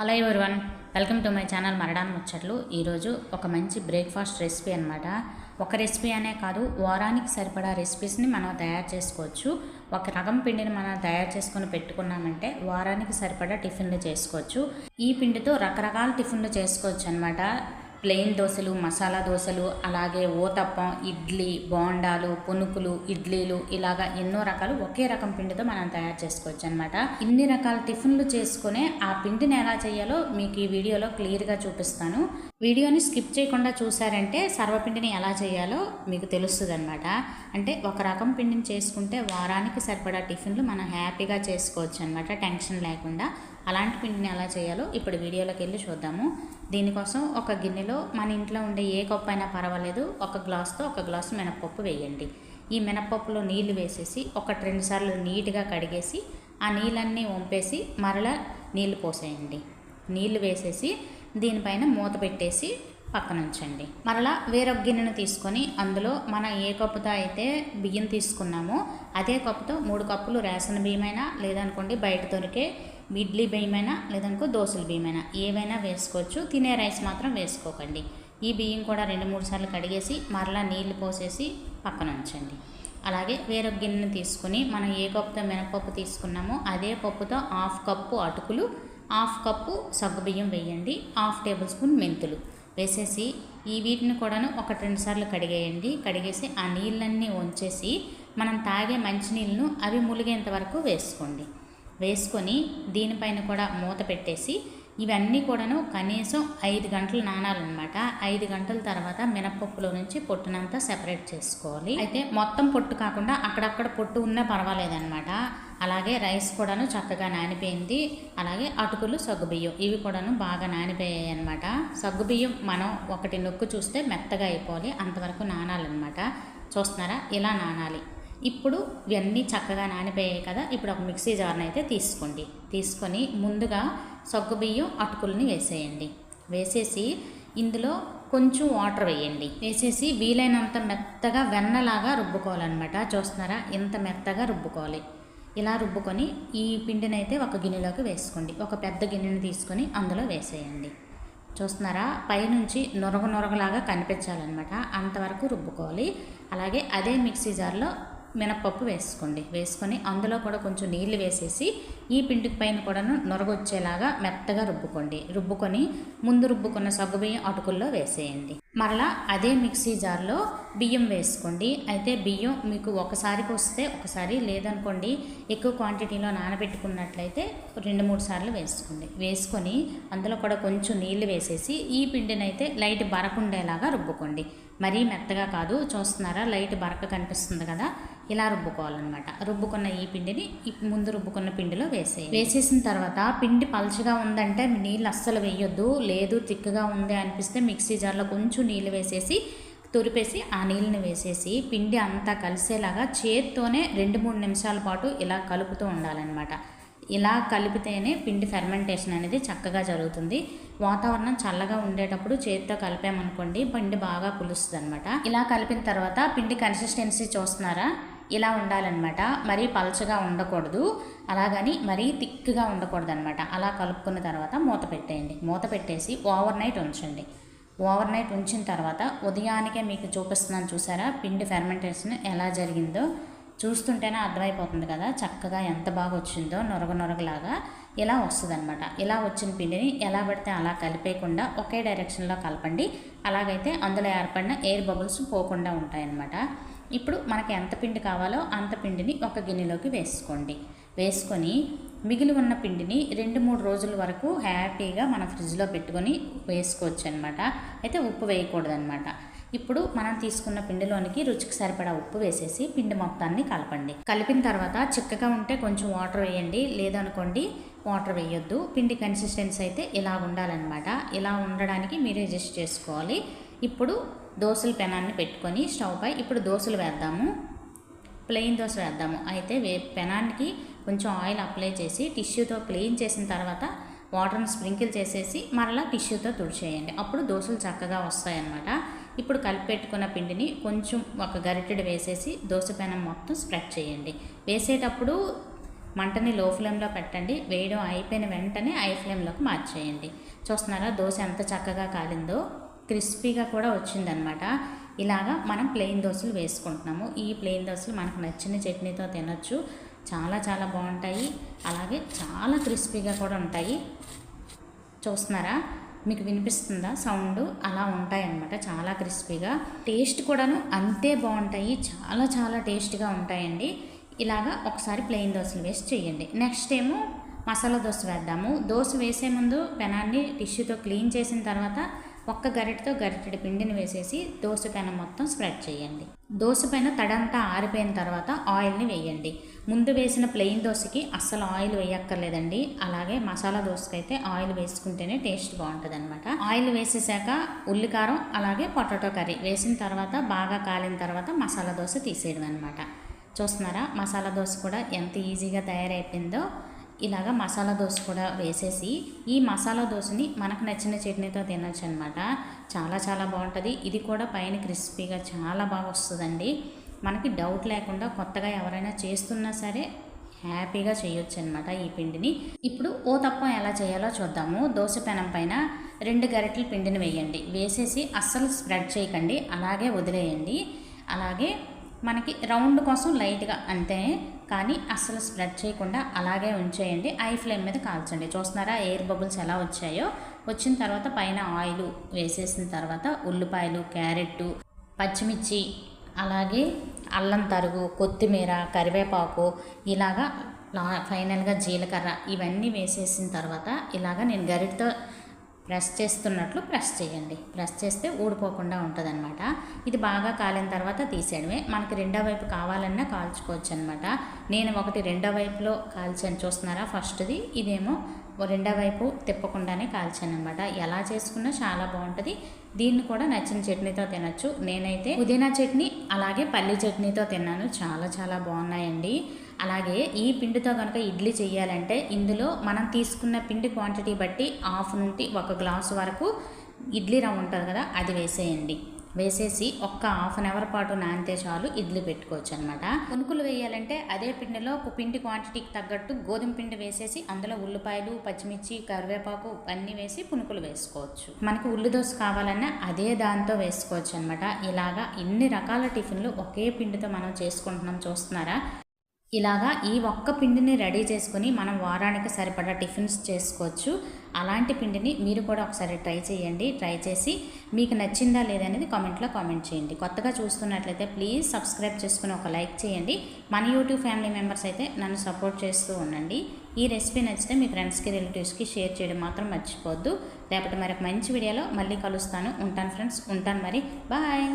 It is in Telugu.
Hello everyone welcome to my channel మరడాన్ ముచ్చట్లు ఈరోజు ఒక మంచి బ్రేక్ఫాస్ట్ రెసిపీ అనమాట ఒక రెసిపీ అనే కాదు వారానికి సరిపడా రెసిపీస్ని మనం తయారు చేసుకోవచ్చు. ఒక రకం పిండిని మనం తయారు చేసుకొని పెట్టుకున్నామంటే వారానికి సరిపడా టిఫిన్లు చేసుకోవచ్చు. ఈ పిండితో రకరకాల టిఫిన్లు చేసుకోవచ్చు అనమాట ప్లెయిన్ దోశలు మసాలా దోశలు అలాగే ఊతప్పం ఇడ్లీ బోండాలు పునుకులు ఇడ్లీలు ఇలాగా ఎన్నో రకాలు ఒకే రకం పిండితో మనం తయారు చేసుకోవచ్చు అనమాట ఇన్ని రకాల టిఫిన్లు చేసుకునే ఆ పిండిని ఎలా చేయాలో మీకు ఈ వీడియోలో క్లియర్గా చూపిస్తాను. వీడియోని స్కిప్ చేయకుండా చూసారంటే సర్వపిండిని ఎలా చేయాలో మీకు తెలుస్తుంది అనమాట అంటే ఒక రకం పిండిని చేసుకుంటే వారానికి సరిపడా టిఫిన్లు మనం హ్యాపీగా చేసుకోవచ్చు అనమాట టెన్షన్ లేకుండా. అలాంటి పిండిని ఎలా చేయాలో ఇప్పుడు వీడియోలోకి వెళ్ళి చూద్దాము. దీనికోసం ఒక గిన్నెలో మన ఇంట్లో ఉండే ఏ కప్పు అయినా పర్వాలేదు ఒక గ్లాస్తో ఒక గ్లాసు మినపప్పు వేయండి. ఈ మినపప్పులో నీళ్ళు వేసేసి ఒకటి రెండు సార్లు నీట్గా కడిగేసి ఆ నీళ్ళన్నీ వంపేసి మరలా నీళ్ళు పోసేయండి. నీళ్ళు వేసేసి దీనిపైన మూత పెట్టేసి పక్కన ఉంచండి. మరలా వేరొక గిన్నెను తీసుకొని అందులో మనం ఏ కప్పుతో అయితే బియ్యం తీసుకున్నామో అదే కప్పుతో మూడు కప్పులు రేషన్ బియ్యమైనా లేదనుకోండి బయట దొరికే ఇడ్లీ బియ్యమైనా లేదనుకో దోశల బియ్యమైనా ఏవైనా వేసుకోవచ్చు. తినే రైస్ మాత్రం వేసుకోకండి. ఈ బియ్యం కూడా రెండు మూడు సార్లు కడిగేసి మరలా నీళ్ళు పోసేసి పక్కన ఉంచండి. అలాగే వేరొక గిన్నెను తీసుకుని మనం ఏ కప్పుతో మినపప్పు తీసుకున్నామో అదే పప్పుతో హాఫ్ కప్పు అటుకులు హాఫ్ కప్పు సగ్గుబియ్యం వేయండి హాఫ్ టేబుల్ స్పూన్ మెంతులు వేసేసి ఈ వీటిని కూడాను ఒకటి రెండు సార్లు కడిగేయండి. కడిగేసి ఆ నీళ్ళన్నీ ఉంచేసి మనం తాగే మంచినీళ్ళను అవి ములిగేంత వరకు వేసుకోండి. వేసుకొని దీనిపైన కూడా మూత పెట్టేసి ఇవన్నీ కూడాను కనీసం ఐదు గంటలు నానాలన్నమాట. ఐదు గంటల తర్వాత మినపప్పులో నుంచి పొట్టునంతా సెపరేట్ చేసుకోవాలి. అయితే మొత్తం పొట్టు కాకుండా అక్కడక్కడ పొట్టు ఉన్నా పర్వాలేదన్నమాట. అలాగే రైస్ కూడాను చక్కగా నానిపోయింది. అలాగే అటుకులు సగ్గుబియ్యం ఇవి కూడాను బాగా నానిపోయాయి అనమాట సగ్గుబియ్యం మనం ఒకటి నొక్కు చూస్తే మెత్తగా అయిపోవాలి. అంతవరకు నానాలన్నమాట. చూస్తున్నారా? ఇలా నానాలి. ఇప్పుడు ఇవన్నీ చక్కగా నానిపోయాయి కదా. ఇప్పుడు ఒక మిక్సీ జార్ని అయితే తీసుకోండి. తీసుకొని ముందుగా సగ్గుబియ్యం అటుకులను వేసేయండి. వేసేసి ఇందులో కొంచెం వాటర్ వేయండి. వేసేసి వీలైనంత మెత్తగా వెన్నలాగా రుబ్బుకోవాలన్నమాట. చూస్తున్నారా? ఇంత మెత్తగా రుబ్బుకోవాలి. ఇలా రుబ్బుకొని ఈ పిండిని అయితే ఒక గిన్నెలోకి వేసుకోండి. ఒక పెద్ద గిన్నెని తీసుకొని అందులో వేసేయండి. చూస్తున్నారా? పైనుంచి నొరగ నొరగలాగా కనిపించాలన్నమాట. అంతవరకు రుబ్బుకోవాలి. అలాగే అదే మిక్సీ జార్లో మినప్పప్పు వేసుకోండి. వేసుకొని అందులో కూడా కొంచెం నీళ్ళు వేసేసి ఈ పిండికి పైన కూడాను నొరగొచ్చేలాగా మెత్తగా రుబ్బుకోండి. రుబ్బుకొని ముందు రుబ్బుకున్న సగ్గుబియ్యం అటుకుల్లో వేసేయండి. మరలా అదే మిక్సీ జార్లో బియ్యం వేసుకోండి. అయితే బియ్యం మీకు ఒకసారికి వస్తే ఒకసారి లేదనుకోండి ఎక్కువ క్వాంటిటీలో నానబెట్టుకున్నట్లయితే రెండు మూడు సార్లు వేసుకోండి. వేసుకొని అందులో కూడా కొంచెం నీళ్ళు వేసేసి ఈ పిండిని అయితే లైట్ బరకుండేలాగా రుబ్బుకోండి. మరీ మెత్తగా కాదు చూస్తున్నారా? లైట్ బరక కనిపిస్తుంది కదా? ఇలా రుబ్బుకోవాలన్నమాట. రుబ్బుకున్న ఈ పిండిని ముందు రుబ్బుకున్న పిండిలో వేసేయాలి. వేసేసిన తర్వాత పిండి పలచగా ఉందంటే నీళ్ళు అస్సలు వేయొద్దు. లేదు తిక్కగా ఉంది అనిపిస్తే మిక్సీ జార్లో కొంచెం నీళ్ళు వేసేసి తురిపేసి ఆ నీళ్ళని వేసేసి పిండి అంతా కలిసేలాగా చేత్తోనే రెండు మూడు నిమిషాల పాటు ఇలా కలుపుతూ ఉండాలన్నమాట. ఇలా కలిపితేనే పిండి ఫెర్మెంటేషన్ అనేది చక్కగా జరుగుతుంది. వాతావరణం చల్లగా ఉండేటప్పుడు చేతితో కలిపామనుకోండి పిండి బాగా పులుస్తుంది అనమాట ఇలా కలిపిన తర్వాత పిండి కన్సిస్టెన్సీ చూస్తున్నారా? ఇలా ఉండాలన్నమాట. మరీ పలచగా ఉండకూడదు. అలాగని మరీ థిక్గా ఉండకూడదు అనమాట అలా కలుపుకున్న తర్వాత మూత పెట్టేయండి. మూత పెట్టేసి ఓవర్ నైట్ ఉంచండి. ఓవర్ నైట్ ఉంచిన తర్వాత ఉదయానికే మీకు చూపిస్తున్నాను చూసారా? పిండి ఫెర్మెంటేషన్ ఎలా జరిగిందో. చూస్తుంటేనే అర్థమైపోతుంది కదా చక్కగా ఎంత బాగా వచ్చిందో నొరగ నొరగలాగా ఇలా వస్తుందన్నమాట. ఇలా వచ్చిన పిండిని ఎలా పడితే అలా కలిపేయకుండా ఒకే డైరెక్షన్లో కలపండి. అలాగైతే అందులో ఏర్పడిన ఎయిర్ బబుల్స్ పోకుండా ఉంటాయన్నమాట. ఇప్పుడు మనకి ఎంత పిండి కావాలో అంత పిండిని ఒక గిన్నెలోకి వేసుకోండి. వేసుకొని మిగిలి ఉన్న పిండిని రెండు మూడు రోజుల వరకు హ్యాపీగా మన ఫ్రిడ్జ్లో పెట్టుకొని వేసుకోవచ్చు అనమాట అయితే ఉప్పు వేయకూడదనమాట ఇప్పుడు మనం తీసుకున్న పిండిలోనికి రుచికి సరిపడా ఉప్పు వేసేసి పిండి మొత్తాన్ని కలపండి. కలిపిన తర్వాత చిక్కగా ఉంటే కొంచెం వాటర్ వేయండి. లేదనుకోండి వాటర్ వేయొద్దు. పిండి కన్సిస్టెన్సీ అయితే ఇలా ఉండాలన్నమాట. ఇలా ఉండడానికి మీరు అడ్జస్ట్ చేసుకోవాలి. ఇప్పుడు దోశల పెనాన్ని పెట్టుకొని స్టవ్ పై ఇప్పుడు దోశలు వేద్దాము. ప్లెయిన్ దోశ వేద్దాము. అయితే వే పెనానికి కొంచెం ఆయిల్ అప్లై చేసి టిష్యూతో క్లీన్ చేసిన తర్వాత వాటర్ని స్ప్రింకిల్ చేసేసి మరలా టిష్యూతో తుడిచేయండి. అప్పుడు దోశలు చక్కగా వస్తాయన్నమాట. ఇప్పుడు కలిపెట్టుకున్న పిండిని కొంచెం ఒక గరిటెడు వేసేసి దోశ పెనం మొత్తం స్ప్రెడ్ చేయండి. వేసేటప్పుడు మంటని లో ఫ్లేమ్లో పెట్టండి. వేయడం అయిపోయిన వెంటనే ఐ ఫ్లేమ్లోకి మార్చేయండి. చూస్తున్నారా? దోశ ఎంత చక్కగా కాలిందో. క్రిస్పీగా కూడా వచ్చిందనమాట ఇలాగా మనం ప్లెయిన్ దోశలు వేసుకుంటున్నాము. ఈ ప్లెయిన్ దోశలు మనకు నచ్చిన చట్నీతో తినొచ్చు. చాలా చాలా బాగుంటాయి. అలాగే చాలా క్రిస్పీగా కూడా ఉంటాయి. చూస్తున్నారా? మీకు వినిపిస్తుందా? సౌండ్ అలా ఉంటాయన్నమాట చాలా క్రిస్పీగా. టేస్ట్ కూడాను అంతే బాగుంటాయి. చాలా చాలా టేస్ట్గా ఉంటాయండి. ఇలాగా ఒకసారి ప్లెయిన్ దోశలు వేసి చేయండి. నెక్స్ట్ ఏమో మసాలా దోశ వేద్దాము. దోశ వేసే ముందు పెనాన్ని టిష్యూతో క్లీన్ చేసిన తర్వాత ఒక్క గరిటతో గరిటెడి పిండిని వేసేసి దోశ మొత్తం స్ప్రెడ్ చేయండి. దోశ పైన తడంతా ఆరిపోయిన తర్వాత ఆయిల్ని వేయండి. ముందు వేసిన ప్లెయిన్ దోశకి అస్సలు ఆయిల్ వేయక్కర్లేదండి. అలాగే మసాలా దోశకైతే ఆయిల్ వేసుకుంటేనే టేస్ట్ బాగుంటుంది అనమాట ఆయిల్ వేసేసాక ఉల్లికారం అలాగే పొటాటో కర్రీ వేసిన తర్వాత బాగా కాలిన తర్వాత మసాలా దోశ తీసేయడం అనమాట చూస్తున్నారా? మసాలా దోశ కూడా ఎంత ఈజీగా తయారైపోయిందో. ఇలాగ మసాలా దోశ కూడా వేసేసి ఈ మసాలా దోశని మనకు నచ్చిన చట్నీతో తినొచ్చు అనమాట చాలా చాలా బాగుంటుంది. ఇది కూడా పైన క్రిస్పీగా చాలా బాగా వస్తుందండి. మనకి డౌట్ లేకుండా కొత్తగా ఎవరైనా చేస్తున్నా సరే హ్యాపీగా చేయొచ్చు అనమాట ఈ పిండిని. ఇప్పుడు ఓ తప్పం ఎలా చేయాలో చూద్దాము. దోశ పెనం పైన రెండు గరిటెల పిండిని వేయండి. వేసేసి అస్సలు స్ప్రెడ్ చేయకండి. అలాగే వదిలేయండి. అలాగే మనకి రౌండ్ కోసం లైట్గా అంతే కానీ అస్సలు స్ప్రెడ్ చేయకుండా అలాగే ఉంచేయండి. ఐ ఫ్లేమ్ మీద కాల్చండి. చూస్తున్నారా? ఎయిర్ బబుల్స్ ఎలా వచ్చాయో? వచ్చిన తర్వాత పైన ఆయిల్ వేసేసిన తర్వాత ఉల్లిపాయలు క్యారెట్ పచ్చిమిర్చి అలాగే అల్లం తరుగు కొత్తిమీర కరివేపాకు ఇలాగా ఫైనల్గా జీలకర్ర ఇవన్నీ వేసేసిన తర్వాత ఇలాగ నేను గరిటతో ప్రెస్ చేస్తున్నట్లు ప్రెస్ చేయండి. ప్రెస్ చేస్తే ఊడిపోకుండా ఉంటుందన్నమాట. ఇది బాగా కాలిన తర్వాత తీసేయడమే. మనకి రెండో వైపు కావాలన్నా కాల్చుకోవచ్చు అనమాట నేను ఒకటి రెండో వైపులో కాల్చాను. చూస్తున్నారా? ఫస్ట్ది ఇదేమో రెండో వైపు తిప్పకుండానే కాల్చాను అనమాట ఎలా చేసుకున్నా చాలా బాగుంటుంది. దీన్ని కూడా నచ్చిన చట్నీతో తినచ్చు. నేనైతే పుదీనా చట్నీ అలాగే పల్లి చట్నీతో తిన్నాను. చాలా చాలా బాగున్నాయండి. అలాగే ఈ పిండితో కనుక ఇడ్లీ చేయాలంటే ఇందులో మనం తీసుకున్న పిండి క్వాంటిటీ బట్టి హాఫ్ నుండి ఒక గ్లాస్ వరకు ఇడ్లీ రవ్వ ఉంటుంది కదా అది వేసేయండి. వేసేసి ఒక్క హాఫ్ అన్ అవర్ పాటు నానితే చాలు ఇడ్లీ పెట్టుకోవచ్చు అనమాట పునుకులు వేయాలంటే అదే పిండిలో ఒక పిండి క్వాంటిటీకి తగ్గట్టు గోధుమ పిండి వేసేసి అందులో ఉల్లిపాయలు పచ్చిమిర్చి కరివేపాకు అన్నీ వేసి పునుకులు వేసుకోవచ్చు. మనకు ఉల్లి దోశ కావాలన్నా అదే దాంతో వేసుకోవచ్చు అనమాట ఇలాగా ఇన్ని రకాల టిఫిన్లు ఒకే పిండితో మనం చేసుకుంటున్నాం చూస్తున్నారా? ఇలాగా ఈ ఒక్క పిండిని రెడీ చేసుకొని మనం వారానికి సరిపడా టిఫిన్స్ చేసుకోవచ్చు. అలాంటి పిండిని మీరు కూడా ఒకసారి ట్రై చేయండి. ట్రై చేసి మీకు నచ్చిందా లేదనేది కామెంట్లో కామెంట్ చేయండి. కొత్తగా చూస్తున్నట్లయితే ప్లీజ్ సబ్స్క్రైబ్ చేసుకుని ఒక లైక్ చేయండి. మన యూట్యూబ్ ఫ్యామిలీ మెంబర్స్ అయితే నన్ను సపోర్ట్ చేస్తూ ఉండండి. ఈ రెసిపీ నచ్చితే మీ ఫ్రెండ్స్కి రిలేటివ్స్కి షేర్ చేయడం మాత్రం మర్చిపోవద్దు లేకపోతే మరొక మంచి వీడియోలో మళ్ళీ కలుస్తాను. ఉంటాను ఫ్రెండ్స్. ఉంటాను మరి. బాయ్.